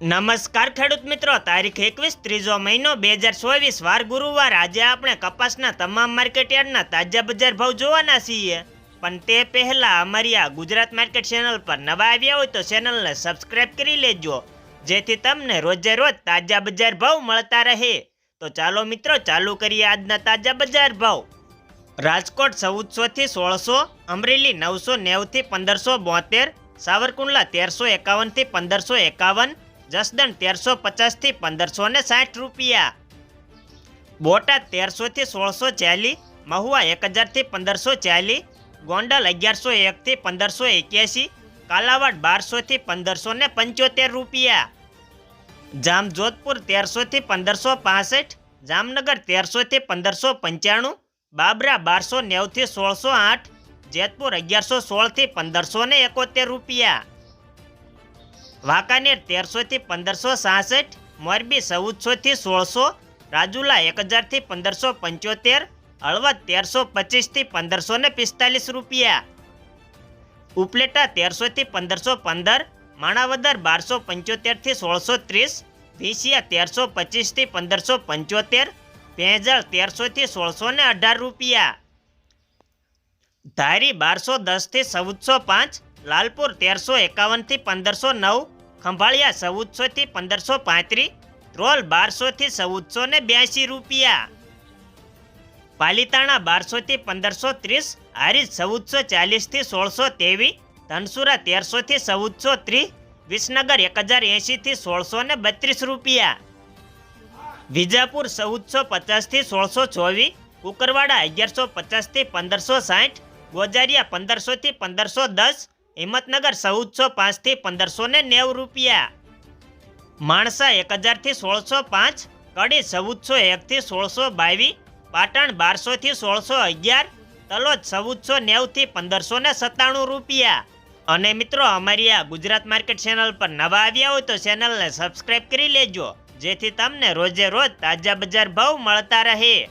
નમસ્કાર ખેડૂત મિત્રો, તારીખ એકવીસ ત્રીજો મહિનો બે હજાર ચોવીસ, વાર ગુરુવાર. આજે આપણે કપાસના તમામ માર્કેટયાર્ડના તાજા બજાર ભાવ જોવાના છીએ. પણ તે પહેલા અમારી આ ગુજરાત માર્કેટ ચેનલ પર નવા આવ્યા હોય તો ચેનલને સબસ્ક્રાઇબ કરી લેજો, જેથી તમને રોજે રોજ તાજા બજાર ભાવ મળતા રહે. તો ચાલો મિત્રો, ચાલુ કરીએ આજના તાજા બજાર ભાવ. રાજકોટ ચૌદસો થી સોળસો, અમરેલી નવસો નેવું થી પંદરસો બોતેર, સાવરકુંડલા તેરસો એકાવનથી પંદરસો એકાવન જસદણ તેરસો પચાસથી પંદરસો ને સાઠ રૂપિયા. બોટાદ તેરસોથી સોળસો ચાલી, મહુવા એક હજારથી પંદરસો ચાલી, ગોંડલ અગિયારસો એકથી પંદરસો એક્યાસી, કાલાવાડ બારસોથી પંદરસો ને પંચોતેર રૂપિયા. જામજોધપુર તેરસોથી પંદરસો પાસઠ, જામનગર તેરસોથી પંદરસો પંચાણું, બાબરા બારસો નેવથી સોળસો આઠ, જેતપુર અગિયારસો સોળથી પંદરસો ને એકોતેર રૂપિયા. વાંકાનેર તેરસો થી પંદરસો સાસઠ, મોરબી ચૌદસો થી સોળસો, રાજુલા એક હજારથી પંદરસો પંચોતેર, હળવદ તેરસો પચીસથી પંદરસો ને પિસ્તાલીસ રૂપિયા. ઉપલેટા તેરસો થી પંદરસો પંદર, માણાવદર બારસો પંચોતેરથી સોળસો ત્રીસ વિસિયા તેરસો પચીસથી પંદરસો પંચોતેર ભેંજળ તેરસો થી સોળસો ને અઢાર રૂપિયા. ધારી બારસો દસથી ચૌદસો પાંચ લાલપુર તેરસો એકાવનથી પંદરસો નવ, ખંભાળિયા ચૌદસોથી પંદરસો પાંત્રીસ, ધ્રોલ બારસોથી ચૌદસો ને બ્યાસી રૂપિયા. પાલિતાણા બારસોથી પંદરસો ત્રીસ, હારીજ ચૌદસો ચાલીસથી સોળસો ત્રેવીસ, ધનસુરા તેરસોથી ચૌદસો ત્રીસ, વિસનગર એક હજાર એંશીથી સોળસો ને બત્રીસ રૂપિયા. વિજાપુર ચૌદસો પચાસથી સોળસો ચોવીસ, કુકરવાડા અગિયારસો પચાસથી પંદરસો સાઠ, ગોજારિયા પંદરસોથી પંદરસો દસ હિંમતનગર ચૌદસો પાંચથી પંદરસો ને નેવું રૂપિયા. માણસા એક હજારથી સોળસો પાંચ, કડી ચૌદસો એક થી સોળસો બાવીસ, પાટણ બારસો થી સોળસો અગિયાર, તલોદ ચૌદસો નેવું થી પંદરસો ને સત્તાણું રૂપિયા. અને મિત્રો, અમારી આ ગુજરાત માર્કેટ ચેનલ પર નવા આવ્યા હોય તો ચેનલને સબસ્ક્રાઇબ કરી લેજો, જેથી તમને રોજે રોજ તાજા બજાર ભાવ મળતા રહે.